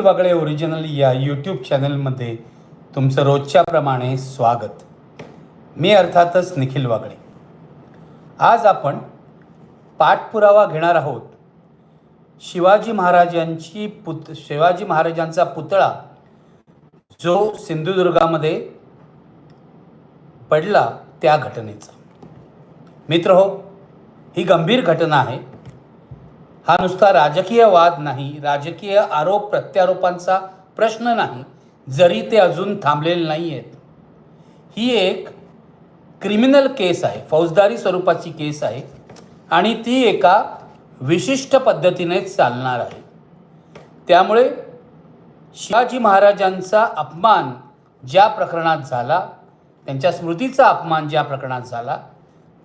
Wagle original या YouTube चॅनलमध्ये तुमचं रोजच्याप्रमाणे स्वागत. मी अर्थातच निखिल वागळे. आज आपण पाठपुरावा घेणार आहोत. शिवाजी महाराजांची पुत शिवाजी महाराजांचा पुतळा जो सिंधुदुर्गामध्ये पडला त्या घटनेचा. मित्र हो ही गंभीर घटना आहे. हा नुसता राजकीय वाद नाही राजकीय आरोप प्रत्यारोपांचा प्रश्न नाही जरी ते अजून थांबलेले नाही आहेत ही एक क्रिमिनल केस आहे फौजदारी स्वरूपाची केस आहे आणि ती एका विशिष्ट पद्धतीने चालणार आहे. त्यामुळे शिवाजी महाराजांचा अपमान ज्या प्रकरणात झाला त्यांच्या स्मृतीचा अपमान ज्या प्रकरणात झाला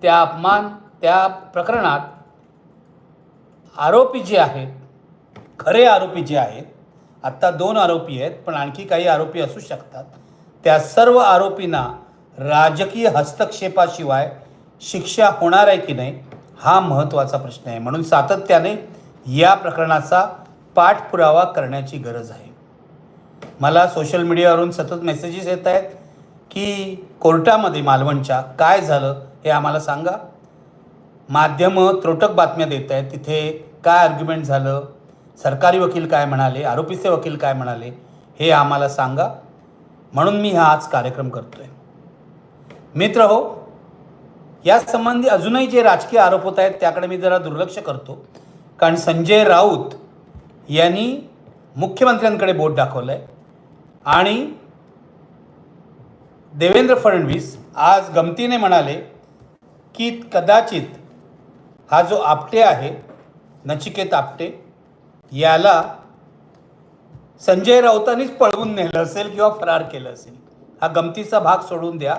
त्या अपमान त्या प्रकरणात आरोपी जे आहेत खरे आरोपी जे आहेत आत्ता दोन आरोपी आहेत पण आणखी काही आरोपी असू शकतात. त्या सर्व आरोपींना राजकीय हस्तक्षेपाशिवाय शिक्षा होणार आहे की नाही हा महत्त्वाचा प्रश्न आहे. म्हणून सातत्याने या प्रकरणाचा पाठपुरावा करण्याची गरज आहे. मला सोशल मीडियावरून सतत मेसेजेस येत आहेत की कोर्टामध्ये मालवणच्या काय झालं हे आम्हाला सांगा. माध्यमं त्रोटक बातम्या देत आहेत. तिथे काय आर्ग्युमेंट झालं? सरकारी वकील काय म्हणाले? आरोपीचे वकील काय म्हणाले? हे आम्हाला सांगा. म्हणून मी हा आज कार्यक्रम करतो आहे मित्र हो यासंबंधी अजूनही जे राजकीय आरोप होत आहेत त्याकडे मी जरा दुर्लक्ष करतो. कारण संजय राऊत यांनी मुख्यमंत्र्यांकडे बोट दाखवलं आहे आणि देवेंद्र फडणवीस आज गमतीने म्हणाले की कदाचित हा जो आपटे आहे नचिकेत आपटे याला संजय राऊतांनीच पळवून नेलं असेल किंवा फरार केलं असेल हा गमतीचा भाग सोडून द्या.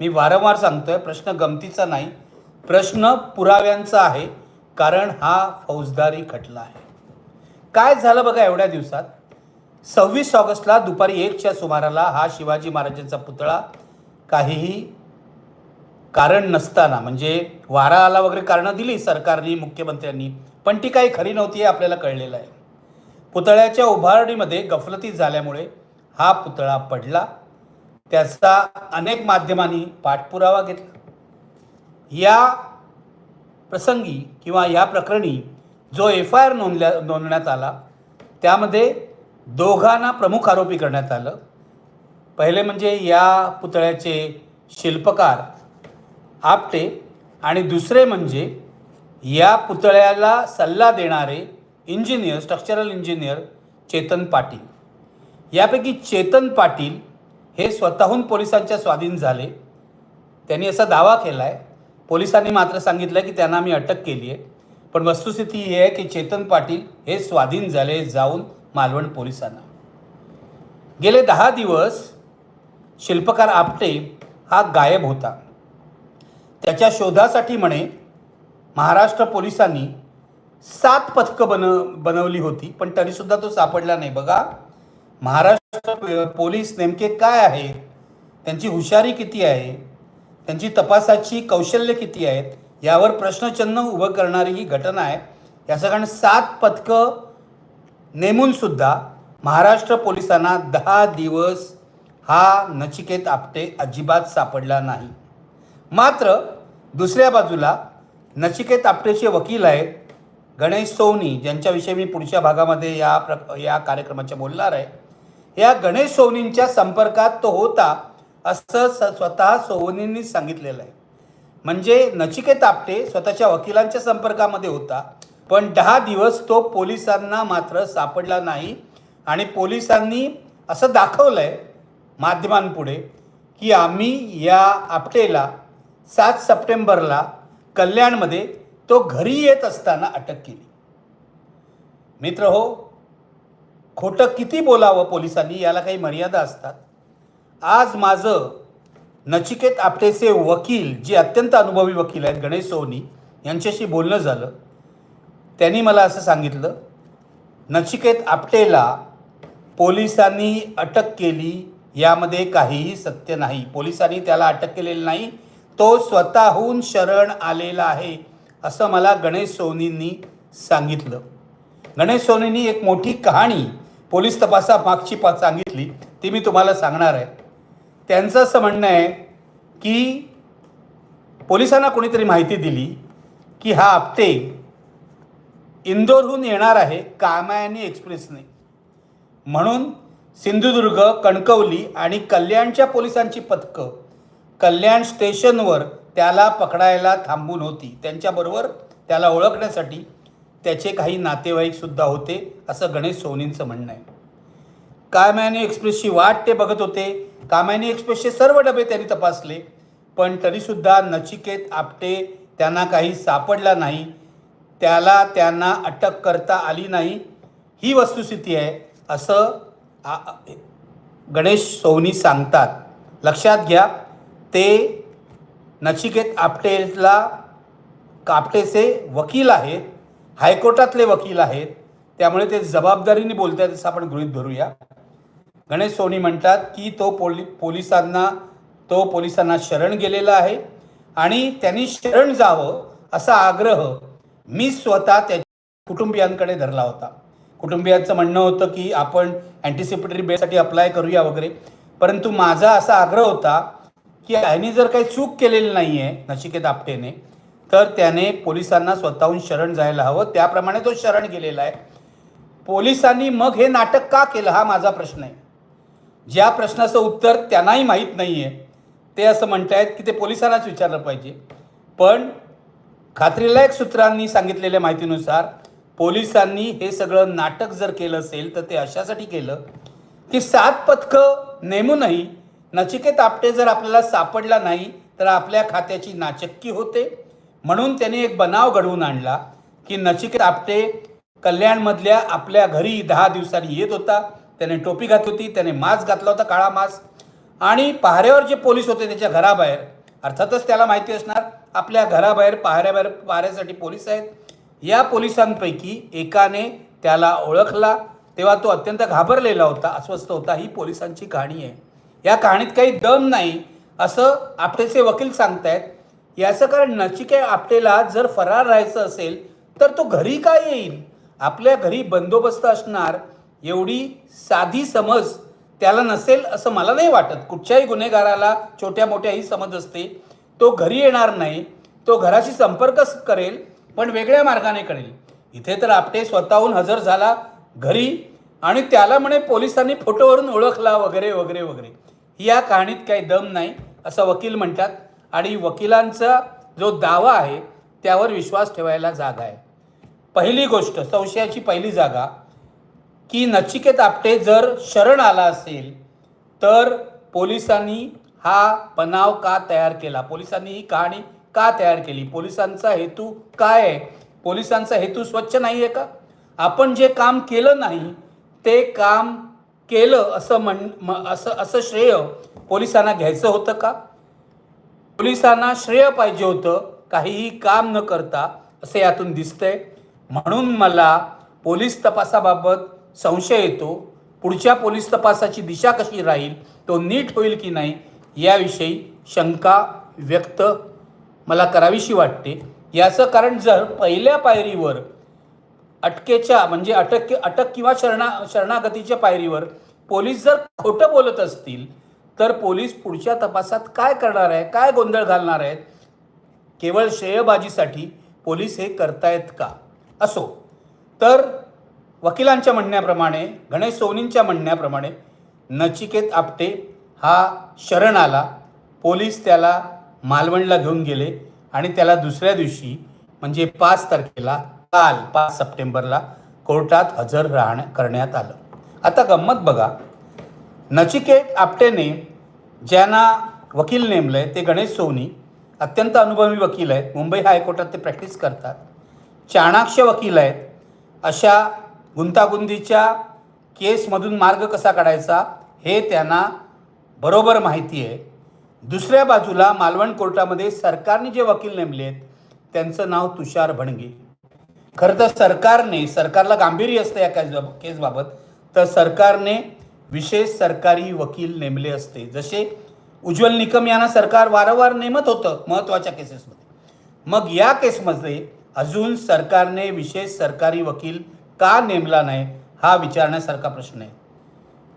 मी वारंवार सांगतोय प्रश्न गमतीचा नाही प्रश्न पुराव्यांचा आहे कारण हा फौजदारी खटला आहे. काय झालं बघा एवढ्या दिवसात? सव्वीस ऑगस्टला दुपारी एकच्या सुमाराला हा शिवाजी महाराजांचा पुतळा काहीही कारण नसताना म्हणजे वारा आला वगैरे कारणं दिली सरकारने मुख्यमंत्र्यांनी पण ती काही खरी नव्हती हे आपल्याला कळलेलं आहे. पुतळ्याच्या उभारणीमध्ये गफलती झाल्यामुळे हा पुतळा पडला. त्याचा अनेक माध्यमांनी पाठपुरावा घेतला. या प्रसंगी किंवा या प्रकरणी जो एफ आय आर नोंदल्या नोंदण्यात आला त्यामध्ये दोघांना प्रमुख आरोपी करण्यात आलं. पहिले म्हणजे या पुतळ्याचे शिल्पकार आपटे आणि दुसरे म्हणजे या पुतळ्याला सल्ला देणारे engineer structural engineer Chetan Patil. यापैकी चेतन पाटील हे स्वतःहून पोलिसांच्या स्वाधीन झाले. त्यांनी असा दावा केला आहे पोलिसांनी मात्र सांगितलं की त्यांना मी अटक केली आहे पण वस्तुस्थिती ही आहे की चेतन पाटील हे स्वाधीन झाले जाऊन मालवण पोलिसांना. गेले दहा दिवस शिल्पकार आपटे हा गायब होता. त्याच्या शोधासाठी म्हणे महाराष्ट्र पोलिसांनी सात पथकं बन बनवली होती पण तरीसुद्धा तो सापडला नाही. बघा महाराष्ट्र पोलीस नेमके काय आहेत त्यांची हुशारी किती आहे? त्यांची तपासाची कौशल्य किती आहेत? यावर प्रश्नचिन्ह उभं करणारी ही घटना आहे. याचं कारण सात पथकं नेमूनसुद्धा महाराष्ट्र पोलिसांना दहा दिवस हा नचिकेत आपटे अजिबात सापडला नाही. मात्र दुसऱ्या बाजूला नचिकेत आपटेचे वकील आहेत गणेश सोवनी ज्यांच्याविषयी मी पुढच्या भागामध्ये या प्र या कार्यक्रमाच्या बोलणार आहे. या गणेश सोवनींच्या संपर्कात तो होता असं स स्वतः सोवनींनी सांगितलेलं आहे. म्हणजे नचिकेत आपटे स्वतःच्या वकिलांच्या संपर्कामध्ये होता पण दहा दिवस तो पोलिसांना मात्र सापडला नाही आणि पोलिसांनी असं दाखवलं आहे माध्यमांपुढे की आम्ही या आपटेला सात सप्टेंबरला कल्याणमध्ये तो घरी येत असताना अटक केली. मित्र हो खोटं किती बोलावं पोलिसांनी याला काही मर्यादा असतात. आज माझं नचिकेत आपटेचे वकील जे अत्यंत अनुभवी वकील आहेत गणेश सोनी यांच्याशी बोलणं झालं. त्यांनी मला असं सांगितलं नचिकेत आपटेला पोलिसांनी अटक केली यामध्ये काहीही सत्य नाही. पोलिसांनी त्याला अटक केलेली नाही. तो स्वतःहून शरण आलेला आहे असं मला गणेश सोनींनी सांगितलं. गणेश सोनींनी एक मोठी कहाणी पोलीस तपासा मागची पा सांगितली. ती मी तुम्हाला सांगणार आहे. त्यांचं असं म्हणणं आहे की पोलिसांना कोणीतरी माहिती दिली की हा आपटे इंदोरहून येणार आहे कामायनी एक्सप्रेसने. म्हणून सिंधुदुर्ग कणकवली आणि कल्याणच्या पोलिसांची पथकं कल्याण स्टेशनवर त्याला पकडायला थांबून होती. त्यांच्याबरोबर त्याला ओळखण्यासाठी त्याचे काही नातेवाईकसुद्धा होते असं गणेश सोनींचं म्हणणं आहे. कामायनी एक्सप्रेसची वाट ते बघत होते. कामायनी एक्सप्रेसचे सर्व डबे त्यांनी तपासले पण तरीसुद्धा नचिकेत आपटे त्यांना काही सापडला नाही. त्याला त्यांना अटक करता आली नाही. ही वस्तुस्थिती आहे असं गणेश सोवनी सांगतात. लक्षात घ्या ते नचिकेत आपटेला कापटेचे वकील आहेत हायकोर्टातले वकील आहेत. त्यामुळे ते जबाबदारीने बोलत आहेत असं आपण गृहीत धरूया. गणेश सोनी म्हणतात की तो पोली पोलिसांना तो पोलिसांना शरण गेलेला आहे आणि त्यांनी शरण जावं असा आग्रह मी स्वतः त्या कुटुंबियांकडे धरला होता. कुटुंबियांचं म्हणणं होतं की आपण अँटिसिपेटरी बेसाठी अप्लाय करूया वगैरे. परंतु माझा असा आग्रह होता की ह्यानी जर काही चूक केलेली नाही आहे नचिकेत आपटेने तर त्याने पोलिसांना स्वतःहून शरण जायला हवं. त्याप्रमाणे तो शरण गेलेला आहे. पोलिसांनी मग हे नाटक का केलं हा माझा प्रश्न आहे. ज्या प्रश्नाचं उत्तर त्यांनाही माहीत नाही आहे ते असं म्हणतायत की ते पोलिसांनाच विचारलं पाहिजे. पण खात्रीलायक सूत्रांनी सांगितलेल्या माहितीनुसार पोलिसांनी हे सगळं नाटक जर केलं असेल तर ते अशासाठी केलं की सात पथकं नेमूनही नचिकेत आपटे जर आपल्याला सापडला नाही तर आपल्या खात्याची नाचक्की होते. म्हणून त्यांनी एक बनाव घडवून आणला की नचिकेत आपटे कल्याणमधल्या आपल्या घरी दहा दिवसांनी येत होता. त्याने टोपी घातली होती त्याने मास्क घातला होता काळा मास्क. आणि पहाऱ्यावर जे पोलीस होते त्याच्या घराबाहेर अर्थातच त्याला माहिती असणार आपल्या घराबाहेर पहाऱ्याबाहेर पहाऱ्यासाठी पोलीस आहेत. या पोलिसांपैकी एकाने त्याला ओळखला तेव्हा तो अत्यंत घाबरलेला होता अस्वस्थ होता. ही पोलिसांची कहाणी आहे. या कहाणीत काही दम नाही असं आपटेचे वकील सांगतायत. याचं कारण नचिके आपटेला जर फरार राहायचं असेल तर तो घरी काय येईल? आपल्या घरी बंदोबस्त असणार एवढी साधी समज त्याला नसेल असं मला नाही वाटत. कुठच्याही गुन्हेगाराला छोट्या मोठ्या ही समज असते. तो घरी येणार नाही तो घराशी संपर्क करेल पण वेगळ्या मार्गाने करेल. इथे तर आपटे स्वतःहून हजर झाला घरी आणि त्याला म्हणे पोलिसांनी फोटोवरून ओळखला वगैरे वगैरे वगैरे. या कहाणीत काही दम नाही असं वकील म्हणतात. आणि वकिलांचा जो दावा आहे त्यावर विश्वास ठेवायला जागा आहे. पहिली गोष्ट संशयाची पहिली जागा की नचिकेत आपटे जर शरण आला असेल तर पोलिसांनी हा बनाव का तयार केला? पोलिसांनी ही कहाणी का तयार केली? पोलिसांचा हेतू काय आहे? पोलिसांचा हेतू स्वच्छ नाही आहे का? आपण जे काम केलं नाही ते काम केलं असं म्हण म- असं असं श्रेय पोलिसांना घ्यायचं होतं का? पोलिसांना श्रेय पाहिजे होतं काहीही काम न करता असं यातून दिसतंय. म्हणून मला पोलीस तपासाबाबत संशय येतो. पुढच्या पोलीस तपासाची दिशा कशी राहील तो नीट होईल की नाही याविषयी शंका व्यक्त मला करावीशी वाटते. याचं कारण जर पहिल्या पायरीवर अटकेच्या म्हणजे अटक अटक किंवा शरणा शरणागतीच्या पायरीवर पोलीस जर खोटं बोलत असतील तर पोलीस पुढच्या तपासात काय करणार आहे काय गोंधळ घालणार आहेत केवळ श्रेयबाजीसाठी पोलीस हे करतायत का? असो. तर वकिलांच्या म्हणण्याप्रमाणे गणेश सोनींच्या म्हणण्याप्रमाणे नचिकेत आपटे हा शरण आला पोलीस त्याला मालवणला घेऊन गेले आणि त्याला दुसऱ्या दिवशी म्हणजे पाच तारखेला काल पाच सप्टेंबरला कोर्टात हजर राहण्या करण्यात आलं. आता गंमत बघा. नचिकेत आपटेने ज्यांना वकील नेमलं आहे ते गणेश सोनी अत्यंत अनुभवी वकील आहेत मुंबई हायकोर्टात ते प्रॅक्टिस करतात. चाणाक्ष वकील आहेत अशा गुंतागुंतीच्या केसमधून मार्ग कसा काढायचा हे त्यांना बरोबर माहिती आहे. दुसऱ्या बाजूला मालवण कोर्टामध्ये सरकारने जे वकील नेमले आहेत त्यांचं नाव तुषार भणगे. खरं तर सरकारने सरकारला गांभीर्य असतं या केस केसबाबत तर सरकारने विशेष सरकारी वकील नेमले असते. जसे उज्ज्वल निकम यांना सरकार वारंवार नेमत होतं महत्त्वाच्या केसेसमध्ये. मग या केसमध्ये अजून सरकारने विशेष सरकारी वकील का नेमला नाही हा विचारण्यासारखा प्रश्न आहे.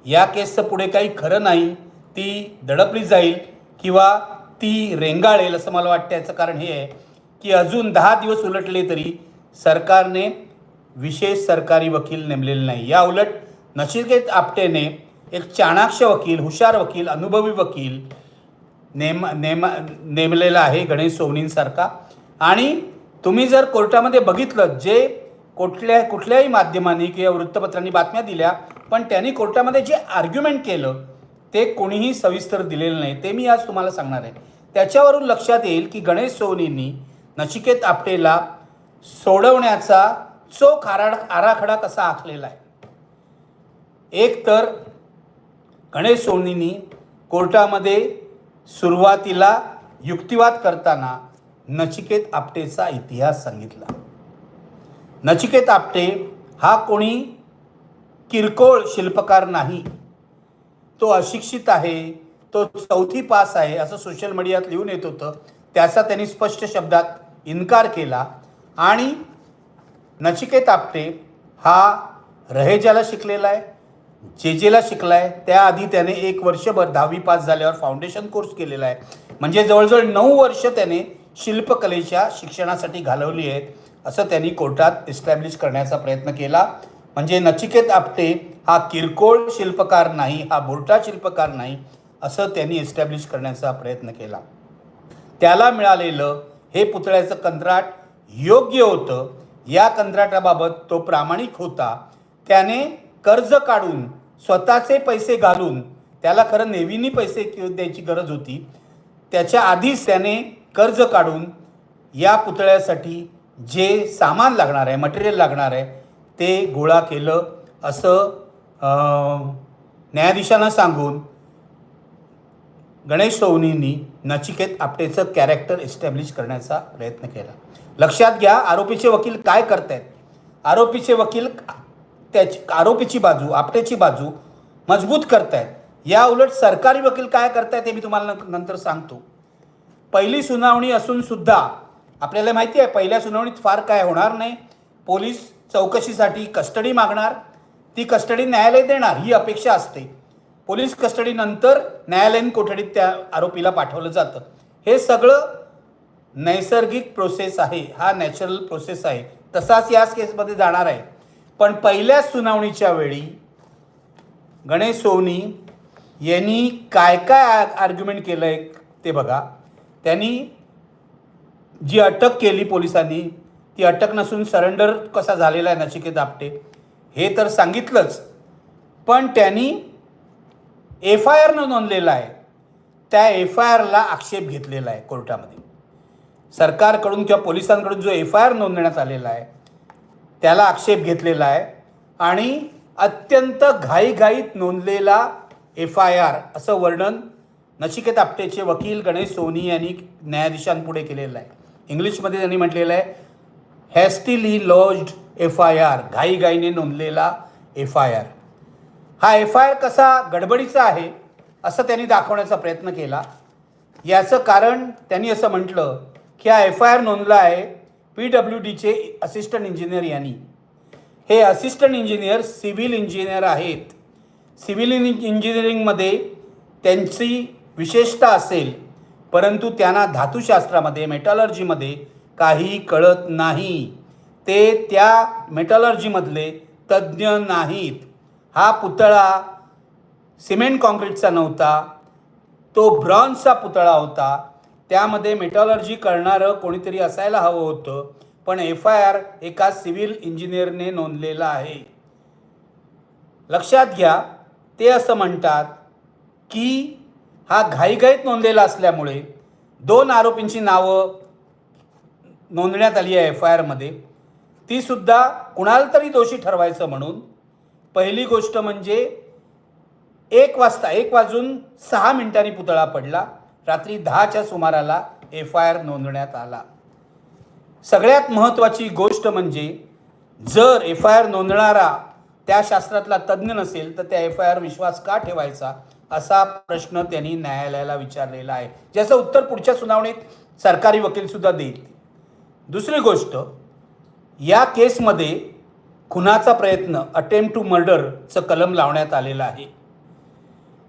या केसचं पुढे काही खरं नाही ती दडपली जाईल किंवा ती रेंगाळेल असं मला वाटतं याचं कारण हे आहे की अजून दहा दिवस उलटले तरी सरकारने विशेष सरकारी वकील नेमलेले नाही. या उलट नचिकेत आपटेने एक चाणाक्ष वकील हुशार वकील अनुभवी वकील नेम नेम नेमलेला आहे गणेश सोवनींसारखा आणि तुम्ही जर कोर्टामध्ये बघितलं जे कुठल्या कुठल्याही माध्यमांनी किंवा वृत्तपत्रांनी बातम्या दिल्या पण त्यांनी कोर्टामध्ये जे आर्ग्युमेंट केलं ते कोणीही सविस्तर दिलेलं नाही. ते मी आज तुम्हाला सांगणार आहे. त्याच्यावरून लक्षात येईल की गणेश सोवनींनी नचिकेत आपटेला सोडवण्याचा चोख आराड आराखडा कसा आखलेला आहे? एक तर गणेश सोनींनी कोर्टामध्ये सुरुवातीला युक्तिवाद करताना नचिकेत आपटेचा इतिहास सांगितला. नचिकेत आपटे हा कोणी किरकोळ शिल्पकार नाही. तो अशिक्षित आहे तो चौथी पास आहे असं सोशल मीडियात लिहून येत होतं. त्याचा त्यांनी स्पष्ट शब्दात इन्कार केला. आणि नचिकेत आपटे हा रहेजाला शिकलेला आहे जे जेला शिकला आहे त्याआधी त्याने एक वर्षभर दहावी पास झाल्यावर फाउंडेशन कोर्स केलेला आहे. म्हणजे जवळजवळ नऊ वर्ष त्याने शिल्पकलेच्या शिक्षणासाठी घालवली आहेत असं त्यांनी कोर्टात इस्टॅब्लिश करण्याचा प्रयत्न केला. म्हणजे नचिकेत आपटे हा किरकोळ शिल्पकार नाही हा बोलटा शिल्पकार नाही असं त्यांनी इस्टॅब्लिश करण्याचा प्रयत्न केला. त्याला मिळालेलं हे पुतळ्याचं कंत्राट योग्य होतं. या कंत्राटाबाबत तो प्रामाणिक होता. त्याने कर्ज काढून स्वतःचे पैसे घालून त्याला खरं नेव्हीनी पैसे द्यायची गरज होती. त्याच्या आधीच त्याने कर्ज काढून या पुतळ्यासाठी जे सामान लागणार आहे मटेरियल लागणार आहे ते गोळा केलं. असं न्यायाधीशांना सांगून गणेश सोवनींनी नचिकेत आपटेचं कॅरेक्टर एस्टॅब्लिश करण्याचा प्रयत्न केला. लक्षात घ्या आरोपीचे वकील काय करतायत? आरोपीचे वकील त्याची आरोपीची बाजू आपटेची बाजू मजबूत करतायत. या उलट सरकारी वकील काय करतायत हे मी तुम्हाला नंतर सांगतो. पहिली सुनावणी असून सुद्धा आपल्याला माहिती आहे पहिल्या सुनावणीत फार काय होणार नाही. पोलीस चौकशीसाठी कस्टडी मागणार. ती कस्टडी न्यायालय देणार ही अपेक्षा असते. पोलीस कस्टडीनंतर न्यायालयीन कोठडीत त्या आरोपीला पाठवलं जातं. हे सगळं नैसर्गिक प्रोसेस आहे. हा नॅचरल प्रोसेस आहे. तसाच याच केसमध्ये जाणार आहे. पण पहिल्या सुनावणीच्या वेळी गणेश सोनी यांनी काय काय आर्ग्युमेंट केलं आहे ते बघा. त्यांनी जी अटक केली पोलिसांनी ती अटक नसून सरेंडर कसा झालेला आहे नचिकेत आपटे हे तर सांगितलंच. पण त्यांनी एफ आय आर नोंदलेला आहे त्या एफ आय आरला आक्षेप घेतलेला आहे कोर्टामध्ये. सरकारकडून किंवा पोलिसांकडून जो एफ आय आर नोंदवण्यात आलेला आहे त्याला आक्षेप घेतलेला आहे आणि अत्यंत घाईघाईत नोंदलेला एफ आय आर असं वर्णन नचिकेत आपटेचे वकील गणेश सोनी यांनी न्यायाधीशांपुढे केलेलं आहे. इंग्लिशमध्ये त्यांनी म्हटलेलं आहे hastily lodged F I R घाईघाईने नोंदलेला एफ आय आर हा एफ आय आर कसा गडबडीचा आहे असं त्यांनी दाखवण्याचा प्रयत्न केला. याचं कारण त्यांनी असं म्हटलं की हा एफ आय आर नोंदला आहे पी डब्ल्यू डीचे असिस्टंट इंजिनियर यांनी. हे असिस्टंट इंजिनियर सिव्हिल इंजिनियर आहेत. सिव्हिल इंज इंजिनिअरिंगमध्ये त्यांची विशेषता असेल परंतु त्यांना धातुशास्त्रामध्ये मेटॉलॉजीमध्ये काही कळत नाही. ते त्या मेटॉलॉजीमधले तज्ज्ञ नाहीत. हा पुतळा सिमेंट कॉन्क्रीटचा नव्हता. तो ब्रॉन्झचा पुतळा होता. त्यामध्ये मेटॉलॉजी करणारं कोणीतरी असायला हवं होतं पण एफ आय आर एका सिव्हिल इंजिनियरने नोंदलेला आहे. लक्षात घ्या ते असं म्हणतात की हा घाईघाईत नोंदलेला असल्यामुळे दोन आरोपींची नावं नोंदण्यात आली आहे एफ आय आरमध्ये. तीसुद्धा कुणाला तरी दोषी ठरवायचं म्हणून पहिली गोष्ट म्हणजे एक वाजता एक वाजून सहा मिनिटांनी पुतळा पडला. रात्री दहाच्या सुमाराला एफ आय आर नोंदवण्यात आला. सगळ्यात महत्त्वाची गोष्ट म्हणजे जर एफ आय आर नोंदणारा त्या शास्त्रातला तज्ज्ञ नसेल तर त्या एफ आय आर विश्वास का ठेवायचा असा प्रश्न त्यांनी न्यायालयाला विचारलेला आहे. ज्याचं उत्तर पुढच्या सुनावणीत सरकारी वकीलसुद्धा देईल दुसरी गोष्ट या केसमध्ये खुनाचा प्रयत्न अटेम्प्ट टू मर्डरचं कलम लावण्यात आलेलं आहे.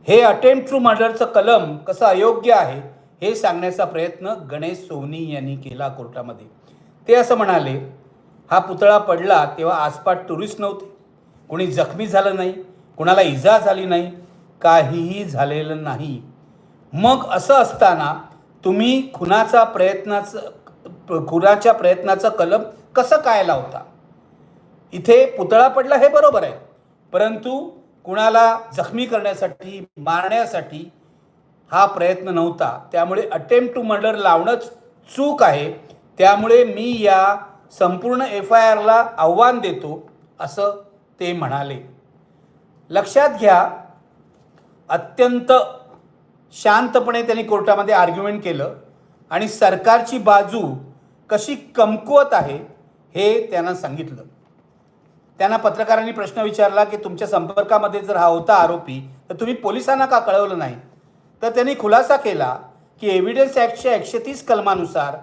हे अटेम्प्ट टू मर्डरचं कलम कसं अयोग्य आहे हे सांगण्याचा प्रयत्न गणेश सोनी यांनी केला कोर्टामध्ये. ते असं म्हणाले हा पुतळा पडला तेव्हा आसपास टुरिस्ट नव्हते. कोणी जखमी झालं नाही कोणाला इजा झाली नाही काहीही झालेलं नाही. मग असं असताना तुम्ही खुनाचा प्रयत्नाचं खुनाच्या प्रयत्नाचं कलम कसं काय लावता? इथे पुतळा पडला हे बरोबर आहे. परंतु कुणाला जखमी करण्यासाठी मारण्यासाठी हा प्रयत्न नव्हता. त्यामुळे अटेम्प्ट टू मर्डर लावणंच चूक आहे. त्यामुळे मी या संपूर्ण एफ आय आरला आव्हान देतो असं ते म्हणाले. लक्षात घ्या अत्यंत शांतपणे त्यांनी कोर्टामध्ये आर्ग्युमेंट केलं आणि सरकारची बाजू कशी कमकुवत आहे हे त्यांना सांगितलं. त्यांना पत्रकारांनी प्रश्न विचारला की तुमच्या संपर्कामध्ये जर हा होता आरोपी तर तुम्ही पोलिसांना का कळवलं नाही? तर त्यांनी खुलासा केला की एव्हिडन्स ॲक्टच्या एकशे तीस कलमानुसार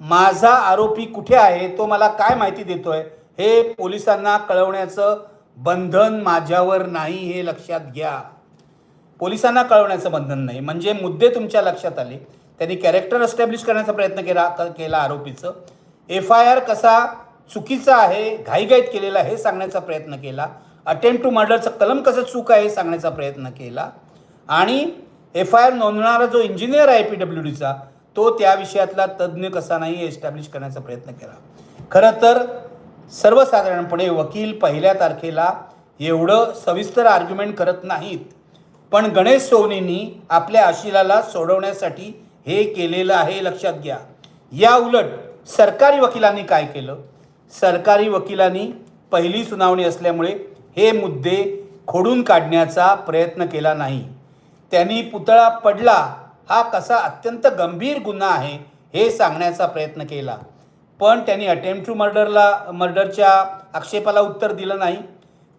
माझा आरोपी कुठे आहे तो मला काय माहिती देतोय हे पोलिसांना कळवण्याचं बंधन माझ्यावर नाही हे लक्षात घ्या. पोलिसांना कळवण्याचं बंधन नाही. म्हणजे मुद्दे तुमच्या लक्षात आले. त्यांनी कॅरेक्टर एस्टॅब्लिश करण्याचा प्रयत्न केला क- केला आरोपीचं. एफ आय आर कसा चुकीचं आहे घाईघाईत केलेला हे सांगण्याचा प्रयत्न केला. अटेम्प्ट टू मर्डरचं कलम कसं चूक आहे हे सांगण्याचा प्रयत्न केला. आणि एफ आय आर नोंदवणारा जो इंजिनियर आहे पी डब्ल्यू डीचा तो त्या विषयातला तज्ज्ञ कसा नाही हे एस्टॅब्लिश करण्याचा प्रयत्न केला. खरं तर सर्वसाधारणपणे वकील पहिल्या तारखेला एवढं सविस्तर आर्ग्युमेंट करत नाहीत. पण गणेश सोनींनी आपल्या आशिलाला सोडवण्यासाठी हे केलेलं आहे लक्षात घ्या. या उलट सरकारी वकिलांनी काय केलं? सरकारी वकिलांनी पहिली सुनावणी असल्यामुळे हे मुद्दे खोडून काढण्याचा प्रयत्न केला नाही. त्यांनी पुतळा पडला हा कसा अत्यंत गंभीर गुन्हा आहे हे सांगण्याचा प्रयत्न केला. पण त्यांनी अटेम्प्ट टू मर्डरला मर्डरच्या आक्षेपाला उत्तर दिलं नाही.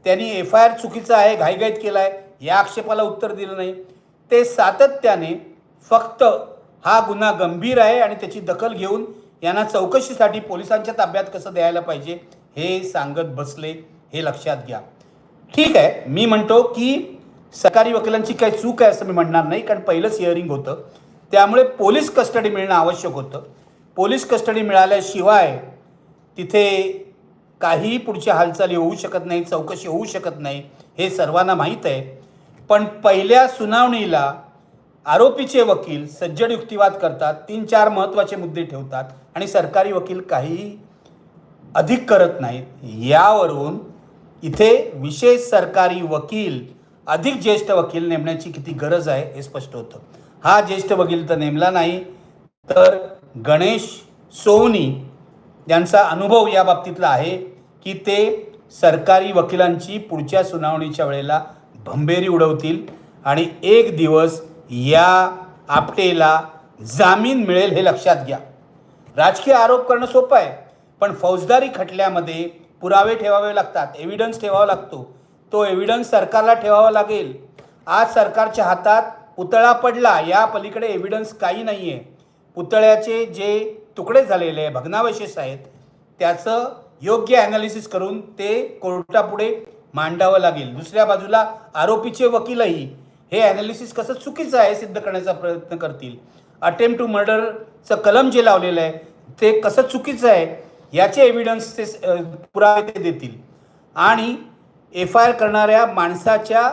त्यांनी एफ आय आर चुकीचा आहे घाईघाईत केला आहे या आक्षेपाला उत्तर दिलं नाही. ते सातत्याने फक्त हा गुन्हा गंभीर आहे आणि त्याची दखल घेऊन यांना चौकशीसाठी पोलिसांच्या ताब्यात कसं द्यायला पाहिजे हे सांगत बसले हे लक्षात घ्या. ठीक आहे मी म्हणतो की सरकारी वकिलांची काही चूक आहे असं मी म्हणणार नाही कारण पहिलंच हिअरिंग होतं. त्यामुळे पोलीस कस्टडी मिळणं आवश्यक होतं. पोलीस कस्टडी मिळाल्याशिवाय तिथे काहीही पुढच्या हालचाली होऊ शकत नाही चौकशी होऊ शकत नाही हे सर्वांना माहीत आहे. पण पहिल्या सुनावणीला आरोपीचे वकील सज्जड युक्तिवाद करतात तीन चार महत्त्वाचे मुद्दे ठेवतात आणि सरकारी वकील काहीही अधिक करत नाहीत. यावरून इथे विशेष सरकारी वकील अधिक ज्येष्ठ वकील नेमण्याची किती गरज आहे हे स्पष्ट होतं. हा ज्येष्ठ वकील तर नेमला नाही तर गणेश सोवनी यांचा अनुभव या बाबतीतला आहे की ते सरकारी वकिलांची पुढच्या सुनावणीच्या वेळेला भंबेरी उडवतील आणि एक दिवस या आपटेला जामीन मिळेल हे लक्षात घ्या. राजकीय आरोप करणं सोपं आहे पण फौजदारी खटल्यामध्ये पुरावे ठेवावे लागतात एव्हिडन्स ठेवावा लागतो. तो एव्हिडन्स सरकारला ठेवावा लागेल. आज सरकारच्या हातात पुतळा पडला या पलीकडे एव्हिडन्स काही नाही आहे पुतळ्याचे जे तुकडे झालेले आहे भग्नावशेष आहेत त्याचं योग्य ॲनालिसिस करून ते कोर्टापुढे मांडावं लागेल. दुसऱ्या बाजूला आरोपीचे वकीलही हे ॲनालिसिस कसं चुकीचं आहे सिद्ध करण्याचा प्रयत्न करतील. अटेम्प्ट टू मर्डरचं कलम जे लावलेलं आहे ते कसं चुकीचं आहे याचे एव्हिडन्स ते पुरावे ते देतील. आणि एफ आय आर करणाऱ्या माणसाच्या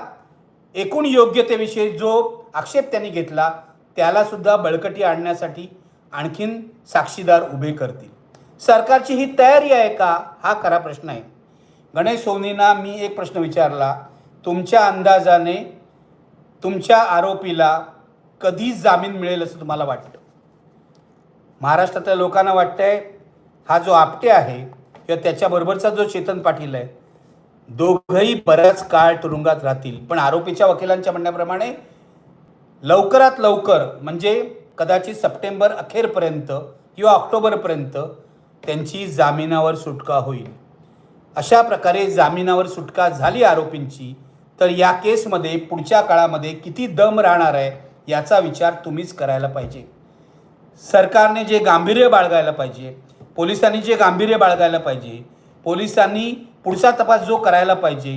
एकूण योग्यतेविषयी जो आक्षेप त्यांनी घेतला त्यालासुद्धा बळकटी आणण्यासाठी आणखीन साक्षीदार उभे करतील. सरकारची ही तयारी आहे का? हा खरा प्रश्न आहे. गणेश सोनीना मी एक प्रश्न विचारला. तुमच्या अंदाजाने तुमच्या आरोपीला कधीच जामीन मिळेल असं तुम्हाला वाटतं? महाराष्ट्रातल्या लोकांना वाटतंय हा जो आपटे आहे किंवा त्याच्याबरोबरचा जो चेतन पाटील आहे दोघंही बऱ्याच काळ तुरुंगात राहतील. पण आरोपीच्या वकिलांच्या म्हणण्याप्रमाणे लवकरात लवकर म्हणजे कदाचित सप्टेंबर अखेरपर्यंत किंवा ऑक्टोबरपर्यंत त्यांची जामिनावर सुटका होईल. अशा प्रकारे जामिनावर सुटका झाली आरोपींची तर या केसमध्ये पुढच्या काळामध्ये किती दम राहणार आहे याचा विचार तुम्हीच करायला पाहिजे. सरकारने जे गांभीर्य बाळगायला पाहिजे पोलिसांनी जे गांभीर्य बाळगायला पाहिजे पोलिसांनी पुढचा तपास जो करायला पाहिजे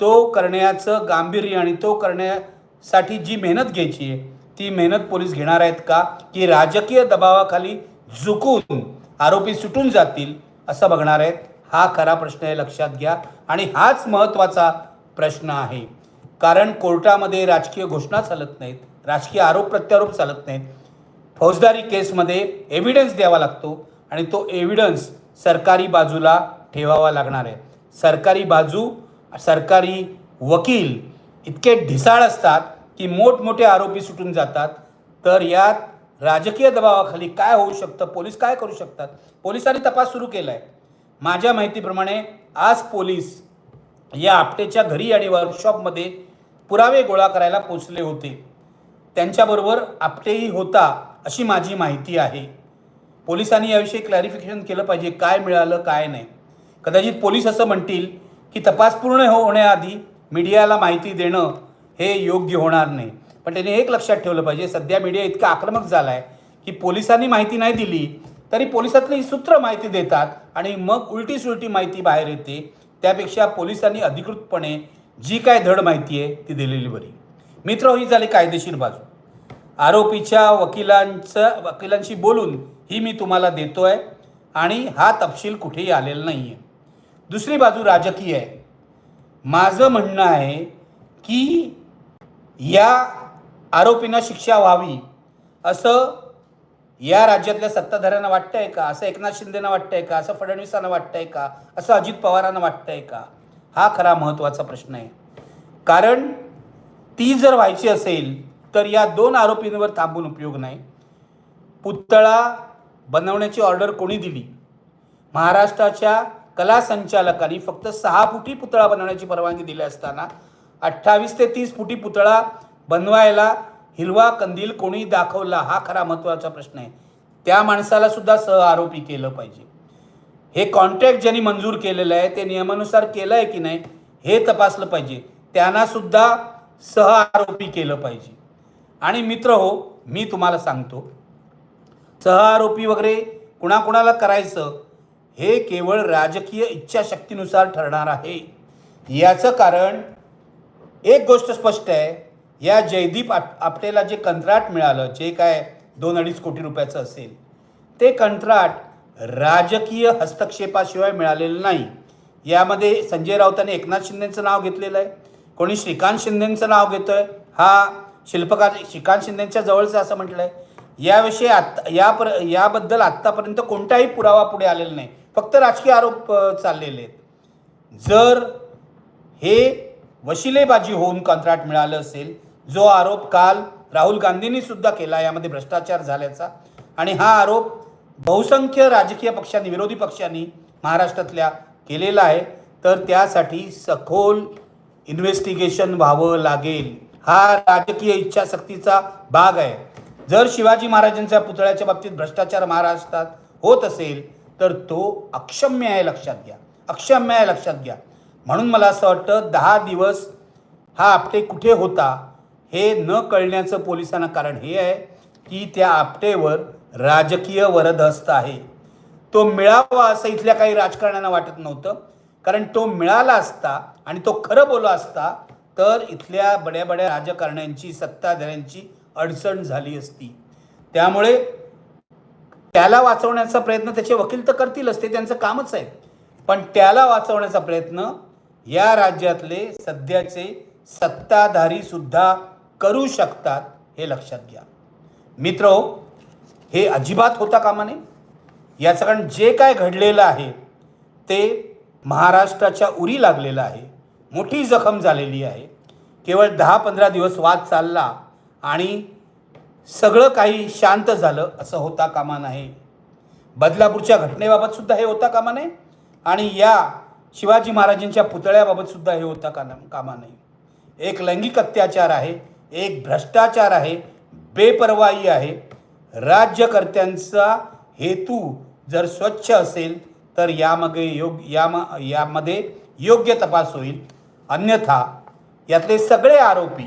तो करण्याचं गांभीर्य आणि तो करण्यासाठी जी मेहनत घ्यायची आहे ती मेहनत पोलीस घेणार आहेत का? की राजकीय दबावाखाली झुकून आरोपी सुटून जातील असं बघणार आहेत? हा खरा प्रश्न आहे लक्षात घ्या. आणि हाच महत्त्वाचा प्रश्न आहे. कारण कोर्टामध्ये राजकीय घोषणा चालत नाहीत राजकीय आरोप प्रत्यारोप चालत नाहीत. फौजदारी केसमध्ये एव्हिडन्स द्यावा लागतो आणि तो एव्हिडन्स सरकारी बाजूला ठेवावा लागणार आहे. सरकारी बाजू सरकारी वकील इतके ढिसाळ असतात की मोठमोठे आरोपी सुटून जातात. तर यात राजकीय दबावाखाली काय होऊ शकतं? पोलीस काय करू शकतात? पोलिसांनी तपास सुरू केला आहे माझ्या माहितीप्रमाणे आज पोलीस या आपटेच्या घरी आणि वर्कशॉपमध्ये पुरावे गोळा करायला पोचले होते. त्यांच्याबरोबर आपटेही होता अशी माझी माहिती आहे. पोलिसांनी याविषयी क्लॅरिफिकेशन केलं पाहिजे काय मिळालं काय नाही. कदाचित पोलीस असं म्हणतील की तपास पूर्ण हो- होण्याआधी मीडियाला माहिती देणं हे योग्य होणार नाही. पण त्यांनी एक लक्षात ठेवलं पाहिजे सध्या मीडिया इतका आक्रमक झाला आहे की पोलिसांनी माहिती नाही दिली तरी पोलिसातली सूत्र माहिती देतात आणि मग उलटी सुलटी माहिती बाहेर येते. त्यापेक्षा पोलिसांनी अधिकृतपणे जी काय धड माहिती आहे ती दिलेली बरी. मित्र ही झाली कायदेशीर बाजू. आरोपीच्या वकिलांचं वकिलांशी बोलून ही मी तुम्हाला देतो आहे आणि हा तपशील कुठेही आलेला नाही आहे दुसरी बाजू राजकीय आहे. माझं म्हणणं आहे की या आरोपींना शिक्षा व्हावी असं या राज्यातल्या सत्ताधाऱ्यांना वाटतंय का? असं एकनाथ शिंदेना वाटतंय का? असं फडणवीसांना वाटतंय का? असं अजित पवारांना वाटतंय का? हा खरा महत्त्वाचा प्रश्न आहे. कारण ती जर व्हायची असेल तर या दोन आरोपींवर थांबून उपयोग नाही. पुतळा बनवण्याची ऑर्डर कोणी दिली? महाराष्ट्राच्या कला संचालकांनी फक्त सहा फुटी पुतळा बनवण्याची परवानगी दिली असताना अठ्ठावीस ते तीस फुटी पुतळा बनवायला हिरवा कंदील कोणी दाखवला हा खरा महत्त्वाचा प्रश्न आहे. त्या माणसाला सुद्धा सह आरोपी केलं पाहिजे. हे कॉन्ट्रॅक्ट ज्यांनी मंजूर केलेलं आहे ते नियमानुसार केलं आहे की नाही हे तपासलं पाहिजे. त्यांना सुद्धा सह आरोपी केलं पाहिजे. आणि मित्र हो मी तुम्हाला सांगतो सह आरोपी वगैरे कुणाकुणाला करायचं हे केवळ राजकीय इच्छाशक्तीनुसार ठरणार आहे. याचं कारण एक गोष्ट स्पष्ट आहे या जयदीप आप आपटेला जे कंत्राट मिळालं जे काय दोन अडीच कोटी रुपयाचं असेल ते कंत्राट राजकीय हस्तक्षेपाशिवाय मिळालेलं नाही. यामध्ये संजय राऊतांनी एकनाथ शिंदेचं नाव घेतलेलं आहे. कोणी श्रीकांत शिंदेचं नाव घेतोय हा शिल्पकार श्रीकांत शिंदेच्या जवळचं असं म्हटलं आहे याविषयी आत्ता या पर याबद्दल आत्तापर्यंत कोणताही पुरावा पुढे आलेला नाही. फक्त राजकीय आरोप चाललेले आहेत. जर हे वशिलेबाजी होऊन कंत्राट मिळालं असेल जो आरोप काल राहुल गांधींनी सुद्धा केला यामध्ये भ्रष्टाचार झाल्याचा. आणि हा आरोप बहुसंख्य राजकीय पक्षांनी विरोधी पक्षांनी महाराष्ट्रातल्या केलेला आहे. तर त्यासाठी सखोल इन्व्हेस्टिगेशन व्हावं लागेल. हा राजकीय इच्छाशक्तीचा भाग आहे. जर शिवाजी महाराजांच्या पुतळ्याच्या बाबतीत भ्रष्टाचार महाराष्ट्रात होत असेल तर तो अक्षम्य आहे लक्षात घ्या. अक्षम्य आहे लक्षात घ्या. म्हणून मला असं वाटतं दहा दिवस हा आपटे कुठे होता हे न कळण्याचं पोलिसांना कारण हे आहे की त्या आपटेवर राजकीय वरदहस्त आहे. तो मिळावा असं इथल्या काही राजकारण्यांना वाटत नव्हतं. कारण तो मिळाला असता आणि तो खरं बोलला असता तर इथल्या बड्या बड्या राजकारण्यांची सत्ताधाऱ्यांची अडचण झाली असती. त्यामुळे त्याला वाचवण्याचा प्रयत्न त्याचे वकील तर करतीलच ते त्यांचं कामच आहे. पण त्याला वाचवण्याचा प्रयत्न या राज्यातले सध्याचे सत्ताधारी सुद्धा करू शकतात हे लक्षात घ्या. मित्र हो, हे अजिबात होता कामा नये. याचं कारण जे काय घडलेलं आहे ते महाराष्ट्राच्या उरी लागलेलं आहे. मोठी जखम झालेली आहे. केवळ दहा पंधरा दिवस वाद चालला आणि सगळं काही शांत झालं असं होता कामा नाही बदलापूरच्या घटनेबाबत सुद्धा हे होता कामा नये. आणि या शिवाजी महाराजांच्या पुतळ्याबाबत सुद्धा हे होता काना कामा नये. एक लैंगिक अत्याचार आहे एक भ्रष्टाचार आहे बेपर्वाई आहे. राज्यकर्त्यांचा हेतू जर स्वच्छ असेल तर यामागे योग यामा यामध्ये योग्य तपास होईल. अन्यथा यातले सगळे आरोपी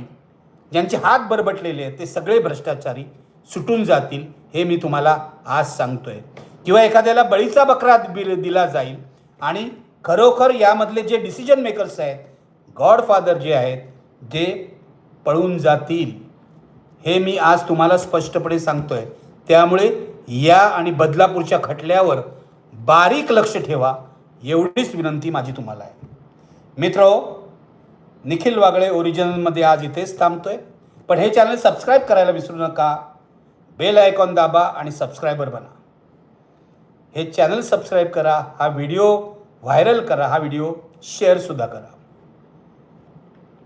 ज्यांचे हात बरबटलेले आहेत ते सगळे भ्रष्टाचारी सुटून जातील हे मी तुम्हाला आज सांगतोय. किंवा एखाद्याला बळीचा बकरा बिल दिला जाईल आणि खरोखर यामधले जे डिसिजन मेकर्स आहेत गॉडफादर जे आहेत ते पळून जातील हे मी आज तुम्हाला स्पष्टपणे सांगतोय. त्यामुळे या आणि बदलापूरच्या खटल्यावर बारीक लक्ष ठेवा एवढीच विनंती माझी तुम्हाला आहे. मित्र निखिल वागळे ओरिजिनलमध्ये आज इथेच थांबतोय. पण हे चॅनल सबस्क्राईब करायला विसरू नका. बेल आयकॉन दाबा आणि सबस्क्रायबर बना. हे चॅनल सबस्क्राईब करा. हा व्हिडिओ व्हायरल करा हा व्हिडिओ शेअरसुद्धा करा.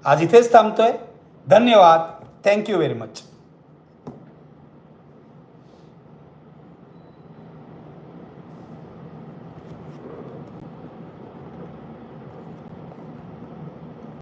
आज इथेच थांबतोय. धन्यवाद. Thank you very much